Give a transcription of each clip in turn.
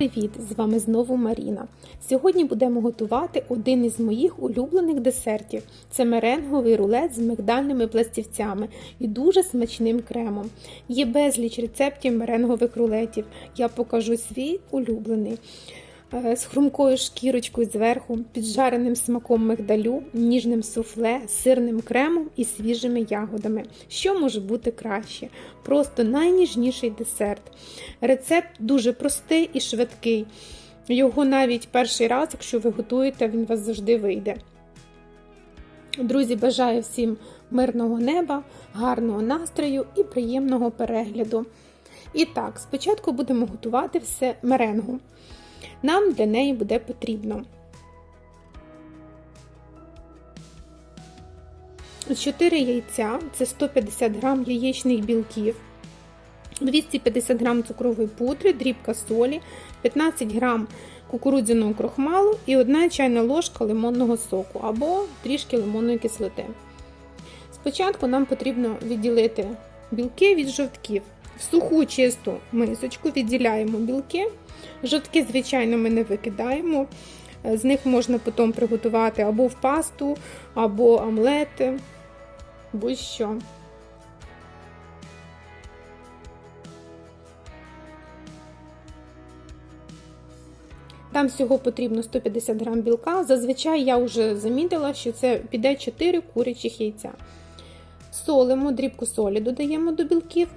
Привіт! З вами знову Маріна. Сьогодні будемо готувати один із моїх улюблених десертів. Це меренговий рулет з мигдальними пластівцями і дуже смачним кремом. Є безліч рецептів меренгових рулетів. Я покажу свій улюблений. Е, З хрумкою шкірочкою зверху, піджареним смаком мигдалю, ніжним суфле, сирним кремом і свіжими ягодами. Що може бути краще? Просто найніжніший десерт. Рецепт дуже простий і швидкий. Його навіть перший раз, якщо ви готуєте, він вас завжди вийде. Друзі, бажаю всім мирного неба, гарного настрою і приємного перегляду. І так, спочатку будемо готувати все меренгу. Нам для неї буде потрібно 4 яйця, це 150 г яєчних білків, 250 г цукрової пудри, дрібка солі, 15 г кукурудзяного крохмалу і 1 чайна ложка лимонного соку або трішки лимонної кислоти. Спочатку нам потрібно відділити білки від жовтків. В суху чисту мисочку відділяємо білки. Жовтки, звичайно, ми не викидаємо. З них можна потім приготувати або в пасту, або омлети, будь-що. Там всього потрібно 150 грам білка. Зазвичай я вже замітила, що це піде 4 курячих яйця. Солимо, дрібку солі додаємо до білків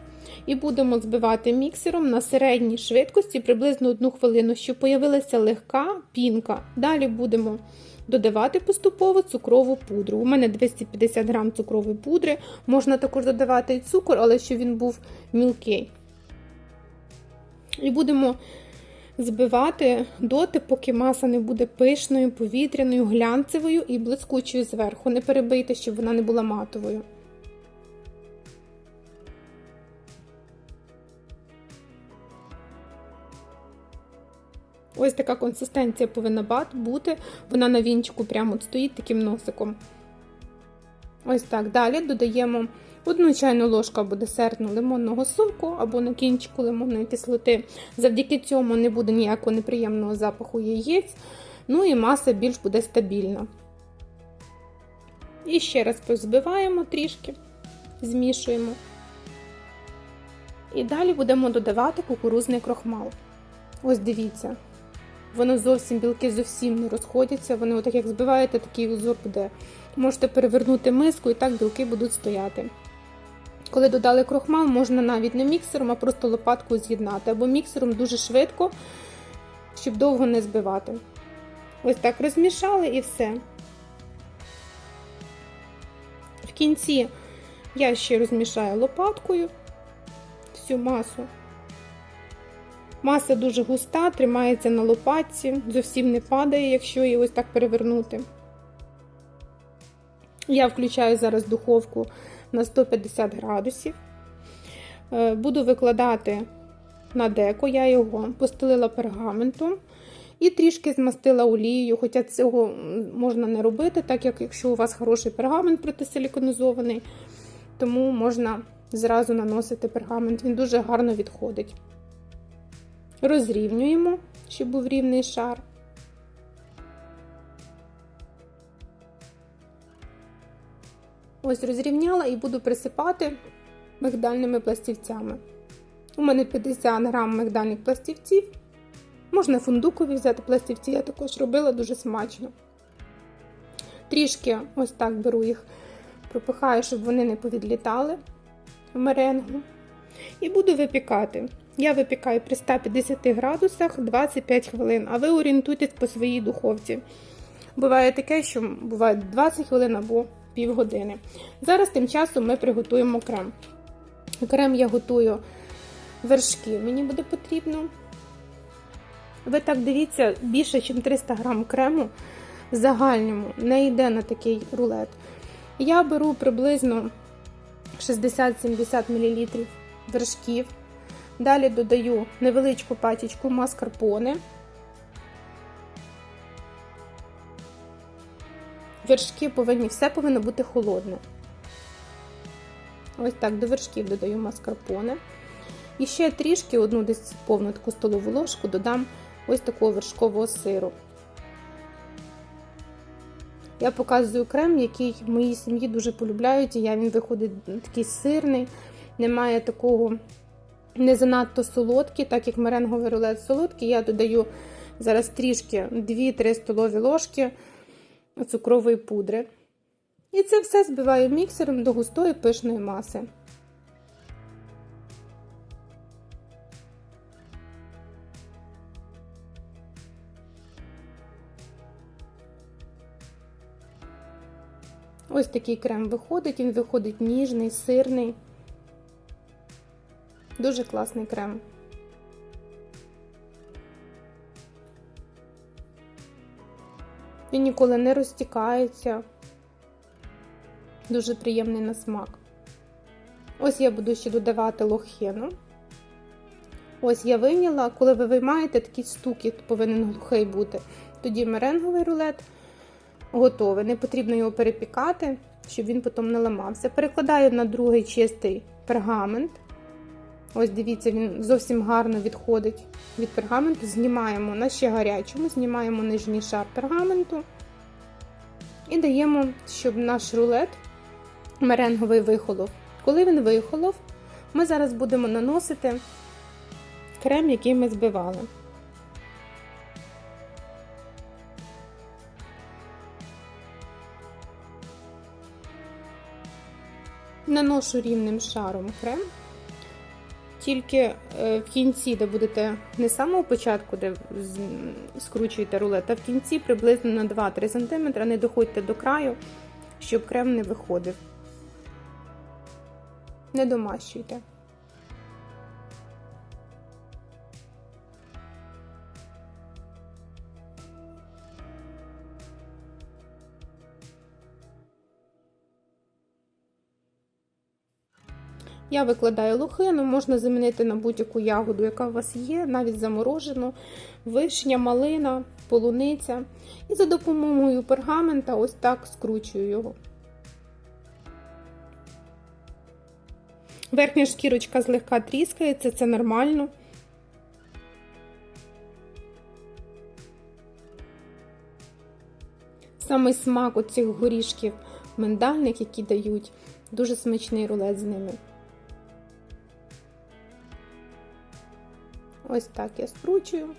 і будемо збивати міксером на середній швидкості приблизно 1 хвилину, щоб появилася легка пінка. Далі будемо додавати поступово цукрову пудру. У мене 250 грам цукрової пудри. Можна також додавати і цукор, але щоб він був мілкий. І будемо збивати доти, поки маса не буде пишною, повітряною, глянцевою і блискучою зверху. Не перебийте, щоб вона не була матовою. Ось така консистенція повинна бути. Вона на вінчику прямо стоїть таким носиком. Ось так. Далі додаємо одну чайну ложку або десертну лимонного соку, або на кінчику лимонної кислоти. Завдяки цьому не буде ніякого неприємного запаху яєць. Ну і маса більш буде стабільна. І ще раз позбиваємо трішки, змішуємо. І далі будемо додавати кукурузний крохмал. Ось дивіться, воно зовсім білки зовсім не розходяться. Вони, отак як збиваєте, такий узор буде. Можете перевернути миску і так білки будуть стояти. Коли додали крохмал, можна навіть не міксером, а просто лопаткою з'єднати. Або міксером дуже швидко, щоб довго не збивати. Ось так розмішали і все. В кінці я ще розмішаю лопаткою всю масу. Маса дуже густа, тримається на лопатці, зовсім не падає, якщо її ось так перевернути. Я включаю зараз духовку на 150 градусів. Буду викладати на деко, я його постелила пергаментом і трішки змастила олією, хоча цього можна не робити, так як якщо у вас хороший пергамент протисиліконізований, тому можна зразу наносити пергамент, він дуже гарно відходить. Розрівнюємо, щоб був рівний шар. Ось розрівняла і буду присипати мигдальними пластівцями. У мене 50 грам мигдальних пластівців. Можна фундукові взяти пластівці, я також робила дуже смачно. Трішки ось так беру їх, пропихаю, щоб вони не повідлітали в меренгу. І буду випікати. Я випікаю при 150 градусах 25 хвилин, а ви орієнтуйтесь по своїй духовці. Буває таке, що буває 20 хвилин або півгодини. Зараз тим часом ми приготуємо крем. Крем я готую вершки, мені буде потрібно. Ви так дивіться, більше, ніж 300 грам крему в загальному не йде на такий рулет. Я беру приблизно 60-70 мл вершків. Далі додаю невеличку пачечку маскарпоне. Вершки повинні, все повинно бути холодне. Ось так, до вершків додаю маскарпоне. І ще трішки, одну десь повну таку столову ложку додам ось такого вершкового сиру. Я показую крем, який в моїй сім'ї дуже полюбляють. І я він виходить такий сирний, немає такого не занадто солодкий, так як меренговий рулет солодкий. Я додаю зараз трішки 2-3 столові ложки цукрової пудри. І це все збиваю міксером до густої пишної маси. Ось такий крем виходить, він виходить ніжний, сирний. Дуже класний крем. Він ніколи не розтікається. Дуже приємний на смак. Ось я буду ще додавати лохину. Ось я вийняла, коли ви виймаєте, такий стукіт повинен глухий бути. Тоді меренговий рулет готовий. Не потрібно його перепікати, щоб він потім не ламався. Перекладаю на другий чистий пергамент. Ось дивіться, він зовсім гарно відходить від пергаменту. Знімаємо на ще гарячому, знімаємо нижній шар пергаменту і даємо, щоб наш рулет меренговий вихолов. Коли він вихолов, ми зараз будемо наносити крем, який ми збивали. Наношу рівним шаром крем. Тільки е, в кінці, де будете не з самого початку, де скручуєте рулет, а в кінці приблизно на 2-3 см не доходьте до краю, щоб крем не виходив. Не домащуйте. Я викладаю лохину, можна замінити на будь-яку ягоду, яка у вас є, навіть заморожену, вишня, малина, полуниця. І за допомогою пергамента ось так скручую його. Верхня шкірочка злегка тріскається, це нормально. Саме смак оцих горішків миндальних, які дають, дуже смачний рулет з ними. Ось так я скручую.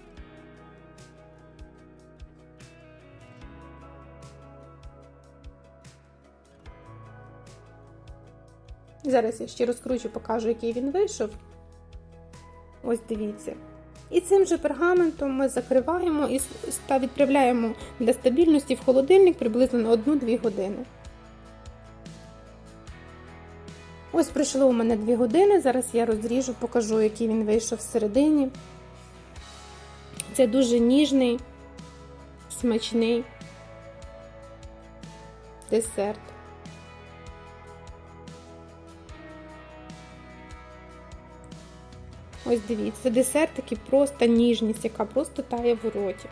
Зараз я ще розкручу, покажу, який він вийшов. Ось дивіться. І цим же пергаментом ми закриваємо і відправляємо для стабільності в холодильник приблизно на 1-2 години. Ось пройшло у мене 2 години. Зараз я розріжу, покажу, який він вийшов всередині. Це дуже ніжний, смачний десерт. Ось дивіться, десерт такий просто ніжність, яка просто тає в роті.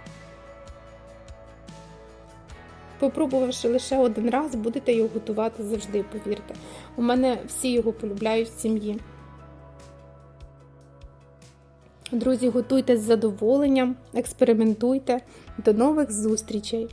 Попробувавши лише один раз, будете його готувати завжди, повірте. У мене всі його полюбляють в сім'ї. Друзі, готуйте з задоволенням, експериментуйте. До нових зустрічей!